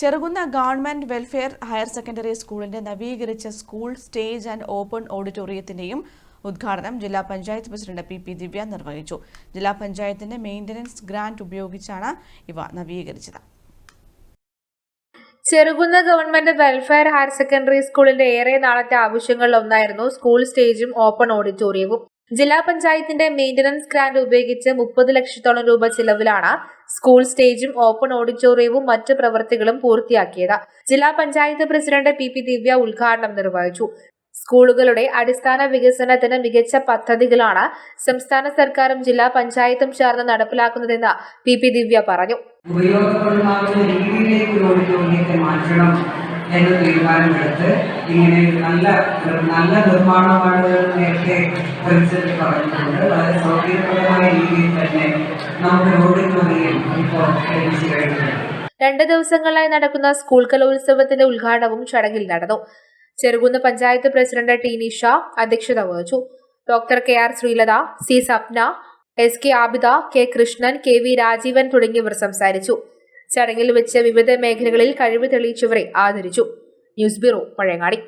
Cherukunnu government welfare higher secondary സ്കൂളിന്റെ നവീകരിച്ച school stage and open ഓഡിറ്റോറിയത്തിന്റെയും ഉദ്ഘാടനം ജില്ലാ panchayat president P P Divya നിർവഹിച്ചു. ജില്ലാ പഞ്ചായത്തിന്റെ മെയിന്റനൻസ് ഗ്രാന്റ് ഉപയോഗിച്ചാണ് ഇവ നവീകരിച്ചത്. Cherukunnu government welfare higher secondary സ്കൂളിന്റെ ഏറെ നാളത്തെ ആവശ്യങ്ങളിൽ ഒന്നായിരുന്നു സ്കൂൾ സ്റ്റേജും ഓപ്പൺ ഓഡിറ്റോറിയവും. ജില്ലാ പഞ്ചായത്തിന്റെ മെയിന്റനൻസ് ഗ്രാന്റ് ഉപയോഗിച്ച് മുപ്പത് ലക്ഷത്തോളം രൂപ ചിലവിലാണ് സ്കൂൾ സ്റ്റേജും ഓപ്പൺ ഓഡിറ്റോറിയവും മറ്റ് പ്രവൃത്തികളും പൂർത്തിയാക്കിയത്. ജില്ലാ panchayat president P P Divya ഉദ്ഘാടനം നിർവഹിച്ചു. സ്കൂളുകളുടെ അടിസ്ഥാന വികസനത്തിന് മികച്ച പദ്ധതികളാണ് സംസ്ഥാന സർക്കാരും ജില്ലാ പഞ്ചായത്തും ചേർന്ന് നടപ്പിലാക്കുന്നതെന്ന് പി പി ദിവ്യ പറഞ്ഞു. എന്ന തീരുമാനമെടുത്ത് ഇങ്ങനെ നല്ല നല്ല നിർമ്മാണമാണ് നേരത്തെ പ്രിൻസിപ്പൽ പറഞ്ഞിട്ടുണ്ട്. വളരെ സൗകര്യപ്രദമായ രീതിയിൽ തന്നെ നമുക്ക് രണ്ട് ദിവസങ്ങളിലായി നടക്കുന്ന സ്കൂൾ കലോത്സവത്തിന്റെ ഉദ്ഘാടനവും ചടങ്ങിൽ നടന്നു. ചെറുകുന്ന് പഞ്ചായത്ത് പ്രസിഡന്റ് ടി നിഷ അധ്യക്ഷത വഹിച്ചു. Doctor K R Sreelatha C Sapna S K Abida K Krishnan K V Rajeevan തുടങ്ങിയവർ സംസാരിച്ചു. ചടങ്ങിൽ വെച്ച് വിവിധ മേഖലകളിൽ കഴിവ് തെളിയിച്ചവരെ ആദരിച്ചു. News bureau Pazhayangadi.